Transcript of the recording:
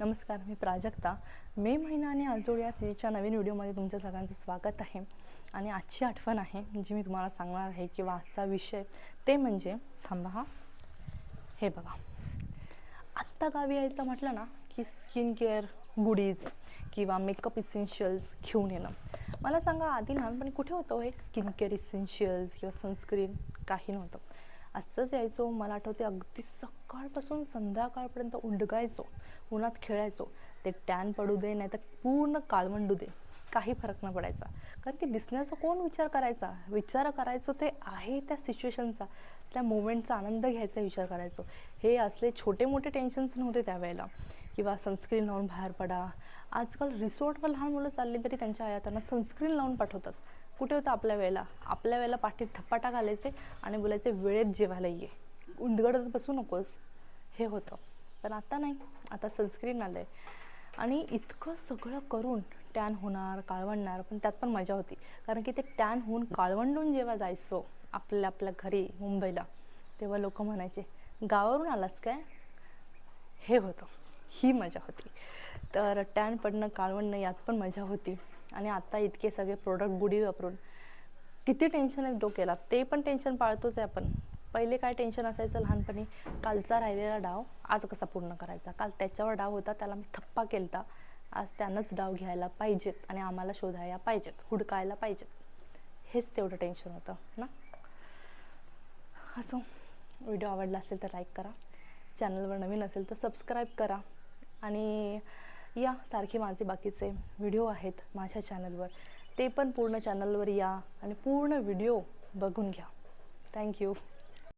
नमस्कार मी प्राजक्ता. मे महिना आणि आजोळ या सीरीजच्या नवीन व्हिडिओमध्ये तुमच्या सगळ्यांचं स्वागत आहे. आणि आजची आठवण आहे जी मी तुम्हाला सांगणार आहे किंवा आजचा विषय ते म्हणजे थांबा हा. हे बघा. आत्ता गावी यायचं म्हटलं ना की स्किन केअर गुडीज किंवा मेकअप इसेन्शियल्स घेऊन येणं. मला सांगा आधी लहानपणी कुठे होतं हो हे स्किन केअर इसेन्शियल्स किंवा सनस्क्रीन काही नव्हतं. असंच यायचो मला आठवते अगदी सकाळपासून संध्याकाळपर्यंत उंडगायचो उन्हात खेळायचो. ते टॅन पडू दे नाही तर पूर्ण काळवंडू दे. काही फरक न पडायचा. कारण की दिसण्याचा कोण विचार करायचा? विचार करायचो ते आहे त्या सिच्युएशनचा. त्या मोमेंटचा आनंद घ्यायचा विचार करायचो. हे असले छोटे मोठे टेन्शन्स नव्हते त्यावेळेला. किंवा सनस्क्रीन लावून बाहेर पडा. आजकाल रिसॉर्टवर लहान मुलं चालली तरी त्यांच्या आया त्यांना सनस्क्रीन लावून पाठवतात. कुठे होतं आपल्या वेळेला? आपल्या वेळेला पाठीत थप्पाटा घालायचे आणि बोलायचे वेळेत जेवायला ये. उंडगडत बसू नकोस. हे होतं. पण आता नाही. आता सनस्क्रीन आलं आहे आणि इतकं सगळं करून टॅन होणार काळवंडणार पण त्यात पण मजा होती. कारण की ते टॅन होऊन काळवंडून जेव्हा जायचो आपल्या आपल्या घरी मुंबईला तेव्हा लोक म्हणायचे गावावरून आलास काय? हे होतं. ही मजा होती. तर टॅन पडणं काळवणं यात पण मजा होती. आणि आता इतके सगळे प्रोडक्ट गुढी वापरून. किती टेन्शन आहे डोक्याला. ते पण टेन्शन पाळतोच आहे आपण. पहिले काय टेन्शन असायचं लहानपणी? कालचा राहिलेला डाव आज कसा पूर्ण करायचा? काल त्याच्यावर डाव होता त्याला मी थप्पा केलता. आज त्यानंच डाव घ्यायला पाहिजेत आणि आम्हाला शोधायला पाहिजेत हुडकायला पाहिजेत. हेच तेवढं टेन्शन होतं ना? असो. व्हिडिओ आवडला असेल तर लाईक करा. चॅनलवर नवीन असेल तर सबस्क्राईब करा. आणि या सारखे माझे बाकीचे व्हिडिओ आहेत माझ्या चॅनलवर ते पण पूर्ण चॅनलवर या आणि पूर्ण व्हिडिओ बघून घ्या. थँक्यू